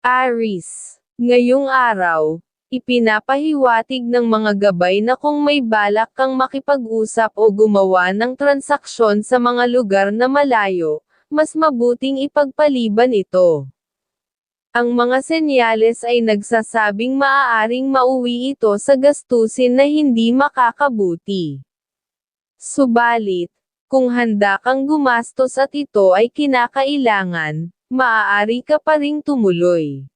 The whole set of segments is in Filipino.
Aris, ngayong araw, ipinapahiwatig ng mga gabay na kung may balak kang makipag-usap o gumawa ng transaksyon sa mga lugar na malayo, mas mabuting ipagpaliban ito. Ang mga senyales ay nagsasabing maaaring mauwi ito sa gastusin na hindi makakabuti. Subalit, kung handa kang gumastos at ito ay kinakailangan, maaari ka pa ring tumuloy.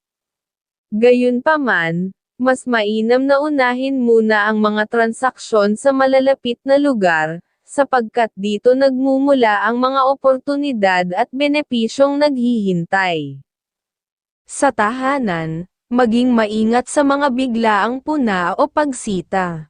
Gayunpaman, mas mainam na unahin muna ang mga transaksyon sa malalapit na lugar, sapagkat dito nagmumula ang mga oportunidad at benepisyong naghihintay. Sa tahanan, maging maingat sa mga biglaang puna o pagsita.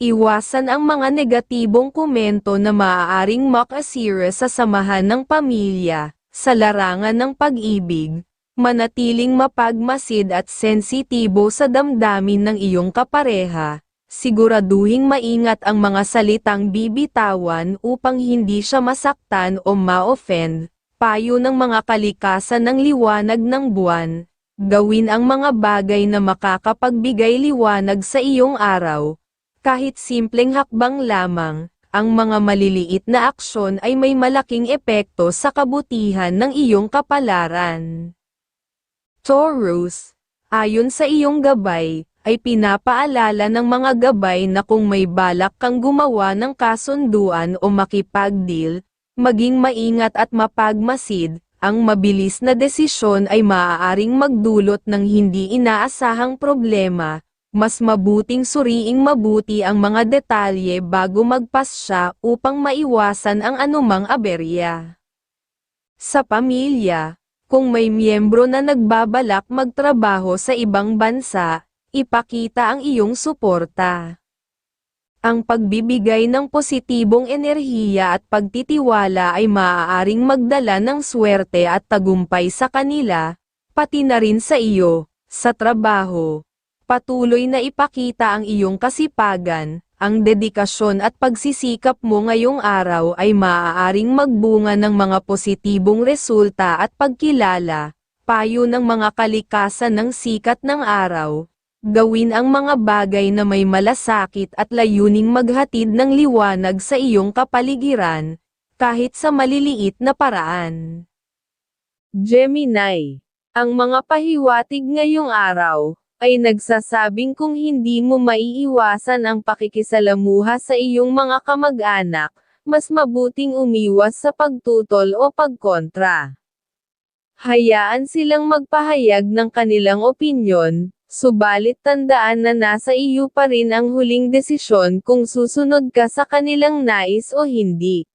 Iwasan ang mga negatibong komento na maaaring makasira sa samahan ng pamilya, sa larangan ng pag-ibig, manatiling mapagmasid at sensitibo sa damdamin ng iyong kapareha, siguraduhing maingat ang mga salitang bibitawan upang hindi siya masaktan o ma-offend, payo ng mga kalikasan ng liwanag ng buwan, gawin ang mga bagay na makakapagbigay liwanag sa iyong araw, kahit simpleng hakbang lamang, ang mga maliliit na aksyon ay may malaking epekto sa kabutihan ng iyong kapalaran. Taurus, ayon sa iyong gabay, ay pinapaalala ng mga gabay na kung may balak kang gumawa ng kasunduan o makipagdeal, maging maingat at mapagmasid, ang mabilis na desisyon ay maaaring magdulot ng hindi inaasahang problema, mas mabuting suriing mabuti ang mga detalye bago magpasya upang maiwasan ang anumang aberya. Sa pamilya, kung may miyembro na nagbabalak magtrabaho sa ibang bansa, ipakita ang iyong suporta. Ang pagbibigay ng positibong enerhiya at pagtitiwala ay maaaring magdala ng swerte at tagumpay sa kanila, pati na rin sa iyo, sa trabaho. Patuloy na ipakita ang iyong kasipagan, ang dedikasyon at pagsisikap mo ngayong araw ay maaaring magbunga ng mga positibong resulta at pagkilala, payo ng mga kalikasan ng sikat ng araw. Gawin ang mga bagay na may malasakit at layuning maghatid ng liwanag sa iyong kapaligiran, kahit sa maliliit na paraan. Gemini, ang mga pahiwatig ngayong araw, ay nagsasabing kung hindi mo maiiwasan ang pakikisalamuha sa iyong mga kamag-anak, mas mabuting umiwas sa pagtutol o pagkontra. Hayaan silang magpahayag ng kanilang opinyon, subalit tandaan na nasa iyo pa rin ang huling desisyon kung susunod ka sa kanilang nais o hindi.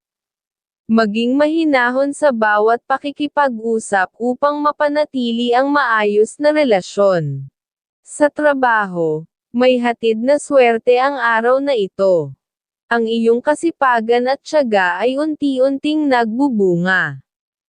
Maging mahinahon sa bawat pakikipag-usap upang mapanatili ang maayos na relasyon. Sa trabaho, may hatid na swerte ang araw na ito. Ang iyong kasipagan at tiyaga ay unti-unting nagbubunga.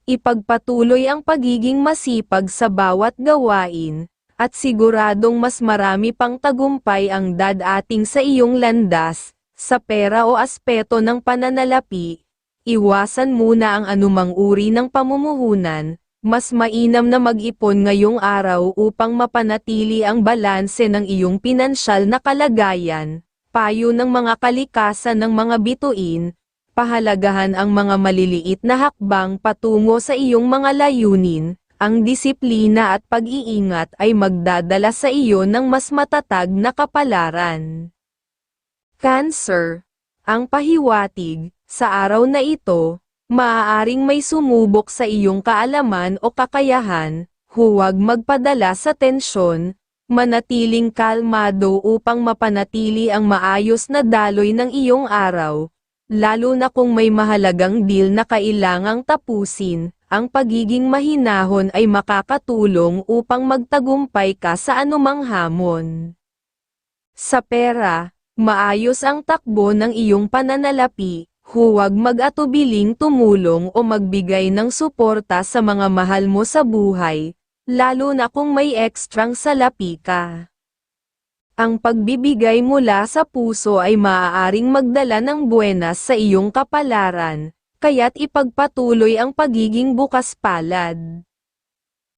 Ipagpatuloy ang pagiging masipag sa bawat gawain, at siguradong mas marami pang tagumpay ang dadating sa iyong landas, sa pera o aspeto ng pananalapi. Iwasan muna ang anumang uri ng pamumuhunan, mas mainam na mag-ipon ngayong araw upang mapanatili ang balanse ng iyong pinansyal na kalagayan, payo ng mga kalikasan ng mga bituin, pahalagahan ang mga maliliit na hakbang patungo sa iyong mga layunin, ang disiplina at pag-iingat ay magdadala sa iyo ng mas matatag na kapalaran. Cancer, ang pahiwatig, sa araw na ito, maaaring may sumubok sa iyong kaalaman o kakayahan, huwag magpadala sa tensyon, manatiling kalmado upang mapanatili ang maayos na daloy ng iyong araw, lalo na kung may mahalagang deal na kailangang tapusin, ang pagiging mahinahon ay makakatulong upang magtagumpay ka sa anumang hamon. Sa pera, maayos ang takbo ng iyong pananalapi, Huwag mag-atubiling tumulong o magbigay ng suporta sa mga mahal mo sa buhay, lalo na kung may ekstrang salapi ka. Ang pagbibigay mula sa puso ay maaaring magdala ng buenas sa iyong kapalaran, kaya't ipagpatuloy ang pagiging bukas palad.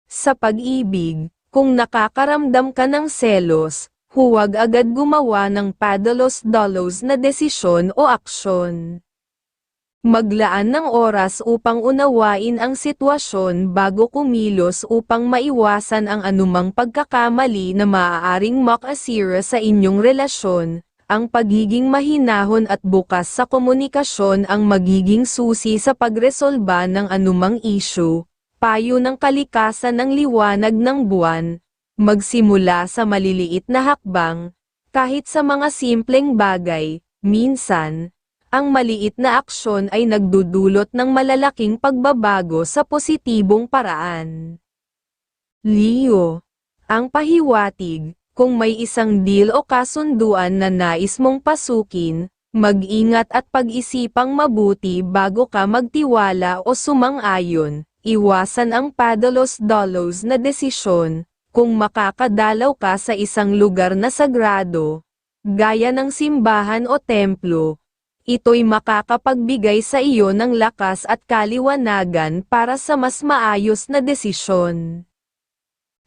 Sa pag-ibig, Kung nakakaramdam ka ng selos, huwag agad gumawa ng padalos-dalos na desisyon o aksyon. Maglaan ng oras upang unawain ang sitwasyon bago kumilos upang maiwasan ang anumang pagkakamali na maaaring makasira sa inyong relasyon. Ang pagiging mahinahon at bukas sa komunikasyon ang magiging susi sa pagresolba ng anumang issue. Payo ng kalikasan ng liwanag ng buwan. Magsimula sa maliliit na hakbang, kahit sa mga simpleng bagay, minsan, ang maliit na aksyon ay nagdudulot ng malalaking pagbabago sa positibong paraan. Leo, ang pahiwatig, kung may isang deal o kasunduan na nais mong pasukin, mag-ingat at pag-isipang mabuti bago ka magtiwala o sumang-ayon, iwasan ang padalos-dalos na desisyon, kung makakadalaw ka sa isang lugar na sagrado, gaya ng simbahan o templo, ito'y makakapagbigay sa iyo ng lakas at kaliwanagan para sa mas maayos na desisyon.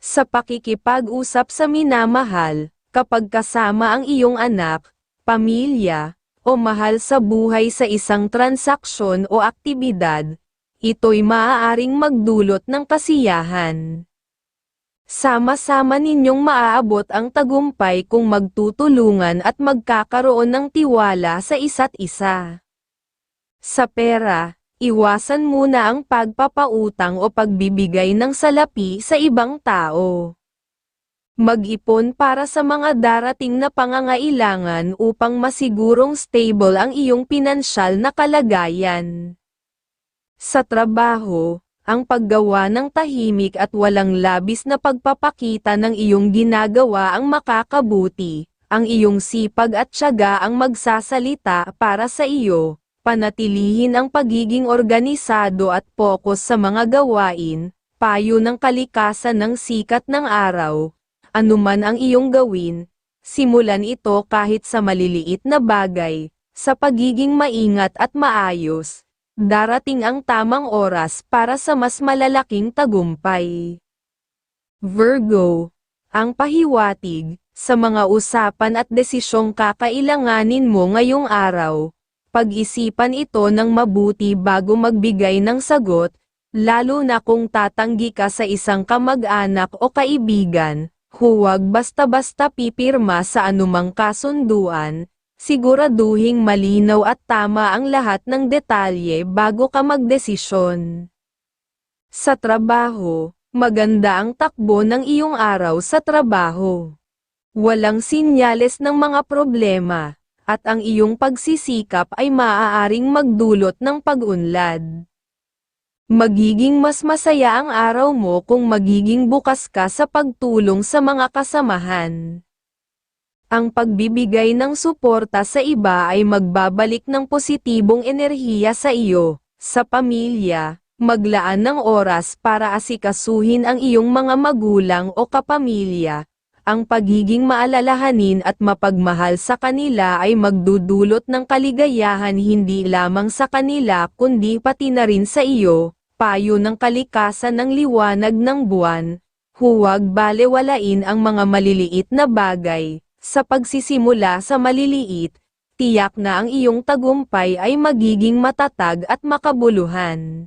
Sa pakikipag-usap sa minamahal, kapag kasama ang iyong anak, pamilya, o mahal sa buhay sa isang transaksyon o aktibidad, ito'y maaaring magdulot ng kasiyahan. Sama-sama ninyong maaabot ang tagumpay kung magtutulungan at magkakaroon ng tiwala sa isa't isa. Sa pera, iwasan muna ang pagpapautang o pagbibigay ng salapi sa ibang tao. Mag-ipon para sa mga darating na pangangailangan upang masigurong stable ang iyong pinansyal na kalagayan. Sa trabaho, ang paggawa ng tahimik at walang labis na pagpapakita ng iyong ginagawa ang makakabuti, ang iyong sipag at tiyaga ang magsasalita para sa iyo, panatilihin ang pagiging organisado at pokus sa mga gawain, payo ng kalikasan ng sikat ng araw, anuman ang iyong gawin, simulan ito kahit sa maliliit na bagay, sa pagiging maingat at maayos, darating ang tamang oras para sa mas malalaking tagumpay. Virgo, ang pahiwatig, sa mga usapan at desisyong kakailanganin mo ngayong araw, pag-isipan ito ng mabuti bago magbigay ng sagot, lalo na kung tatanggi ka sa isang kamag-anak o kaibigan, huwag basta-basta pipirma sa anumang kasunduan, siguraduhing malinaw at tama ang lahat ng detalye bago ka magdesisyon. Sa trabaho, maganda ang takbo ng iyong araw sa trabaho. Walang sinyales ng mga problema, at ang iyong pagsisikap ay maaaring magdulot ng pag-unlad. Magiging mas masaya ang araw mo kung magiging bukas ka sa pagtulong sa mga kasamahan. Ang pagbibigay ng suporta sa iba ay magbabalik ng positibong enerhiya sa iyo, sa pamilya, maglaan ng oras para asikasuhin ang iyong mga magulang o kapamilya, ang pagiging maalalahanin at mapagmahal sa kanila ay magdudulot ng kaligayahan hindi lamang sa kanila kundi pati na rin sa iyo, payo ng kalikasan ng liwanag ng buwan. Huwag balewalain ang mga maliliit na bagay, sa pagsisimula sa maliliit, tiyak na ang iyong tagumpay ay magiging matatag at makabuluhan.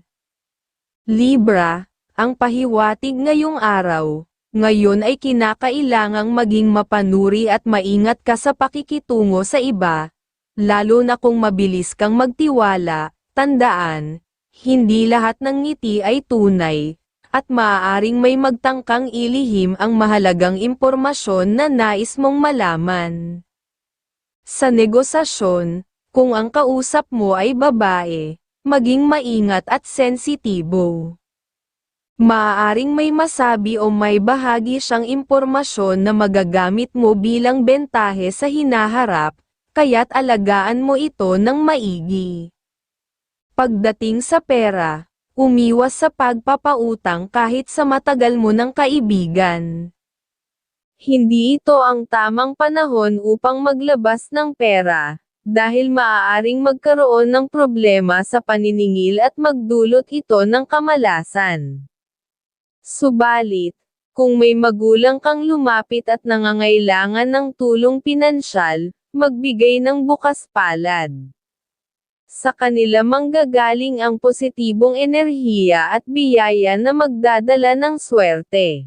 Libra, ang pahiwatig ngayong araw, ngayon ay kinakailangang maging mapanuri at maingat ka sa pakikitungo sa iba, lalo na kung mabilis kang magtiwala, tandaan, hindi lahat ng ngiti ay tunay, at maaaring may magtangkang ilihim ang mahalagang impormasyon na nais mong malaman. Sa negosasyon, kung ang kausap mo ay babae, maging maingat at sensitibo. Maaaring may masabi o may bahagi siyang impormasyon na magagamit mo bilang bentahe sa hinaharap, kaya't alagaan mo ito ng maigi. Pagdating sa pera, umiwas sa pagpapautang kahit sa matagal mo ng kaibigan. Hindi ito ang tamang panahon upang maglabas ng pera, dahil maaaring magkaroon ng problema sa paniningil at magdulot ito ng kamalasan. Subalit, Kung may magulang kang lumapit at nangangailangan ng tulong pinansyal, magbigay ng bukas palad. Sa kanila manggagaling ang positibong enerhiya at biyaya na magdadala ng swerte.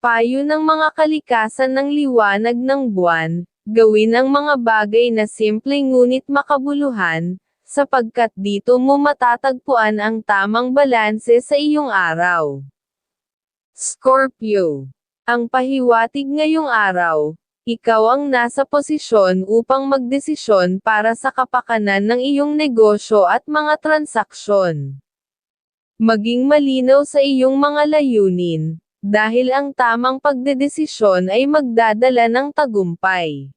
Payo ng mga kalikasan ng liwanag ng buwan, gawin ang mga bagay na simple ngunit makabuluhan, sapagkat dito mo matatagpuan ang tamang balanse sa iyong araw. Scorpio. Ang pahiwatig ngayong araw, ikaw ang nasa posisyon upang magdesisyon para sa kapakanan ng iyong negosyo at mga transaksyon. Maging malinaw sa iyong mga layunin, dahil ang tamang pagdedesisyon ay magdadala ng tagumpay.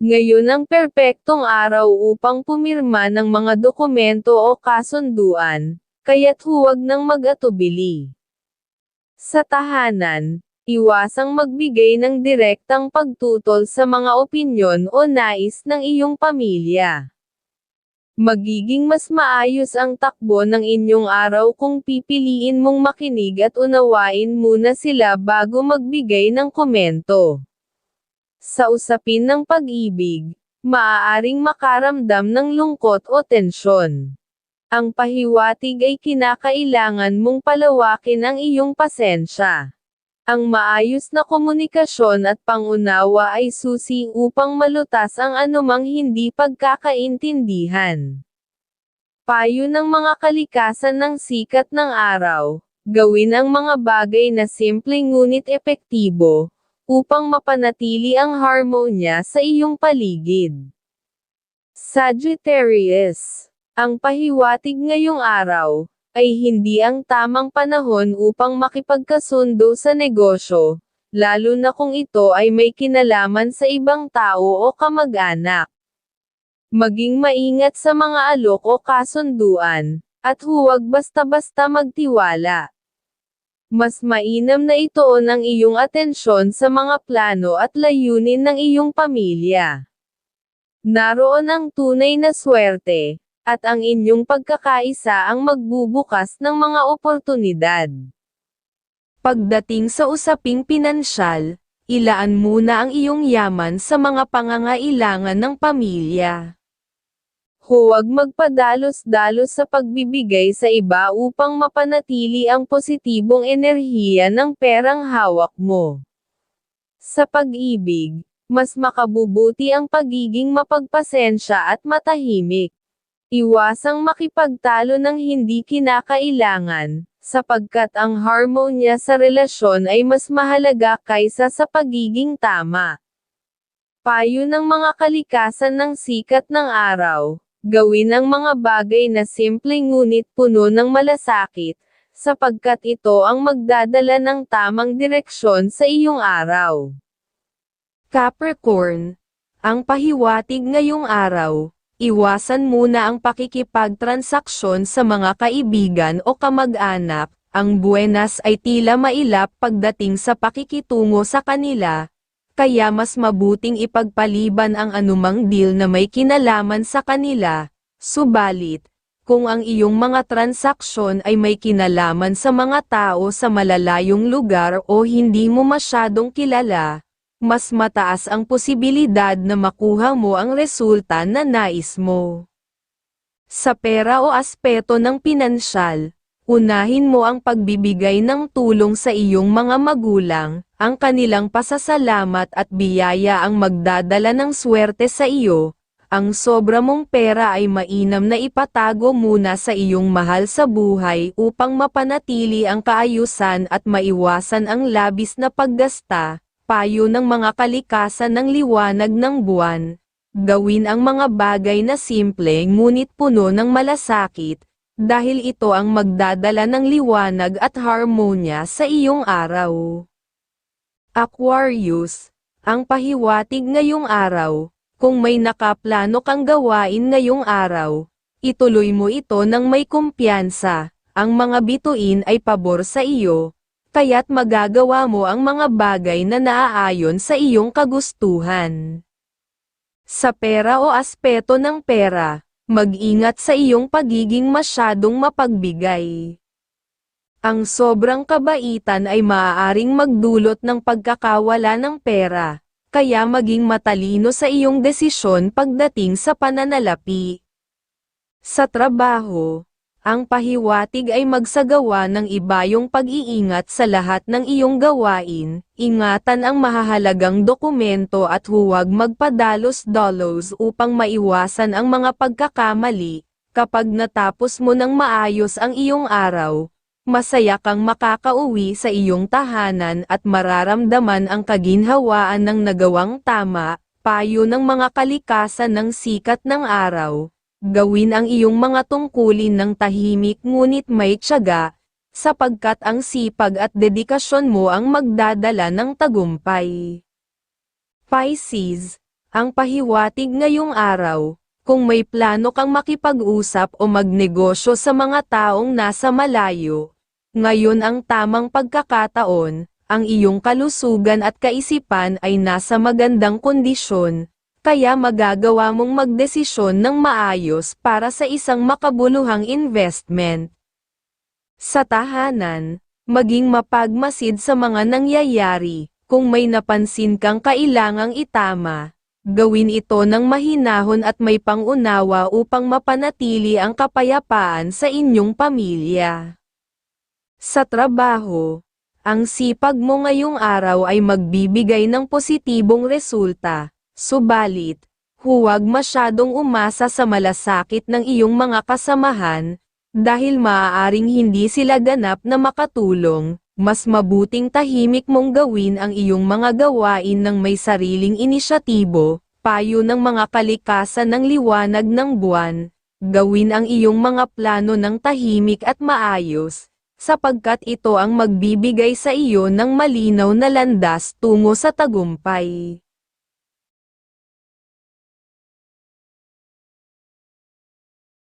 Ngayon ang perpektong araw upang pumirma ng mga dokumento o kasunduan, kaya't huwag nang mag-atubili. Sa tahanan, iwasang magbigay ng direktang pagtutol sa mga opinyon o nais ng iyong pamilya. Magiging mas maayos ang takbo ng inyong araw kung pipiliin mong makinig at unawain muna sila bago magbigay ng komento. Sa usapin ng pag-ibig, maaaring makaramdam ng lungkot o tensyon. Ang pahiwatig ay kinakailangan mong palawakin ang iyong pasensya. Ang maayos na komunikasyon at pangunawa ay susi upang malutas ang anumang hindi pagkakaintindihan. Payo ng mga kalikasan ng sikat ng araw, gawin ang mga bagay na simple ngunit epektibo, upang mapanatili ang harmonya sa iyong paligid. Sagittarius. Ang pahiwatig ngayong araw, ay hindi ang tamang panahon upang makipagkasundo sa negosyo, lalo na kung ito ay may kinalaman sa ibang tao o kamag-anak. Maging maingat sa mga alok o kasunduan, at huwag basta-basta magtiwala. Mas mainam na itoon ang iyong atensyon sa mga plano at layunin ng iyong pamilya. Naroon ang tunay na swerte, at ang inyong pagkakaisa ang magbubukas ng mga oportunidad. Pagdating sa usaping pinansyal, ilaan muna ang iyong yaman sa mga pangangailangan ng pamilya. Huwag magpadalos-dalos sa pagbibigay sa iba upang mapanatili ang positibong enerhiya ng perang hawak mo. Sa pag-ibig, mas makabubuti ang pagiging mapagpasensya at matahimik. Iwasang makipagtalo ng hindi kinakailangan, sapagkat ang harmonya sa relasyon ay mas mahalaga kaysa sa pagiging tama. Payo ng mga kalikasan ng sikat ng araw, gawin ang mga bagay na simple ngunit puno ng malasakit, sapagkat ito ang magdadala ng tamang direksyon sa iyong araw. Capricorn, ang pahiwatig ngayong araw, iwasan muna ang pakikipagtransaksyon sa mga kaibigan o kamag-anak, ang buenas ay tila mailap pagdating sa pakikitungo sa kanila, kaya mas mabuting ipagpaliban ang anumang deal na may kinalaman sa kanila, subalit, kung ang iyong mga transaksyon ay may kinalaman sa mga tao sa malalayong lugar o hindi mo masyadong kilala, mas mataas ang posibilidad na makuha mo ang resulta na nais mo. Sa pera o aspeto ng pinansyal, unahin mo ang pagbibigay ng tulong sa iyong mga magulang, ang kanilang pasasalamat at biyaya ang magdadala ng swerte sa iyo, ang sobra mong pera ay mainam na ipatago muna sa iyong mahal sa buhay upang mapanatili ang kaayusan at maiwasan ang labis na paggasta, payo ng mga kalikasan ng liwanag ng buwan. Gawin ang mga bagay na simple ngunit puno ng malasakit, dahil ito ang magdadala ng liwanag at harmonya sa iyong araw. Aquarius, ang pahiwatig ngayong araw, kung may nakaplano kang gawain ngayong araw, ituloy mo ito ng may kumpiyansa, ang mga bituin ay pabor sa iyo, kaya't magagawa mo ang mga bagay na naaayon sa iyong kagustuhan. Sa pera o aspeto ng pera, mag-ingat sa iyong pagiging masyadong mapagbigay. Ang sobrang kabaitan ay maaaring magdulot ng pagkakawala ng pera, kaya maging matalino sa iyong desisyon pagdating sa pananalapi. Sa trabaho, ang pahiwatig ay magsagawa ng ibayong pag-iingat sa lahat ng iyong gawain, ingatan ang mahahalagang dokumento at huwag magpadalos-dalos upang maiwasan ang mga pagkakamali, kapag natapos mo ng maayos ang iyong araw, masaya kang makakauwi sa iyong tahanan at mararamdaman ang kaginhawaan ng nagawang tama, payo ng mga kalikasan ng sikat ng araw. Gawin ang iyong mga tungkulin ng tahimik ngunit may tiyaga, sapagkat ang sipag at dedikasyon mo ang magdadala ng tagumpay. Pisces, ang pahiwatig ngayong araw, kung may plano kang makipag-usap o magnegosyo sa mga taong nasa malayo, ngayon ang tamang pagkakataon, ang iyong kalusugan at kaisipan ay nasa magandang kondisyon, kaya magagawa mong magdesisyon ng maayos para sa isang makabuluhang investment. Sa tahanan, maging mapagmasid sa mga nangyayari, kung may napansin kang kailangang itama, gawin ito ng mahinahon at may pangunawa upang mapanatili ang kapayapaan sa inyong pamilya. Sa trabaho, ang sipag mo ngayong araw ay magbibigay ng positibong resulta, subalit, huwag masyadong umasa sa malasakit ng iyong mga kasamahan, dahil maaaring hindi sila ganap na makatulong, mas mabuting tahimik mong gawin ang iyong mga gawain ng may sariling inisyatibo, payo ng mga kalikasan ng liwanag ng buwan, gawin ang iyong mga plano ng tahimik at maayos, sapagkat ito ang magbibigay sa iyo ng malinaw na landas tungo sa tagumpay.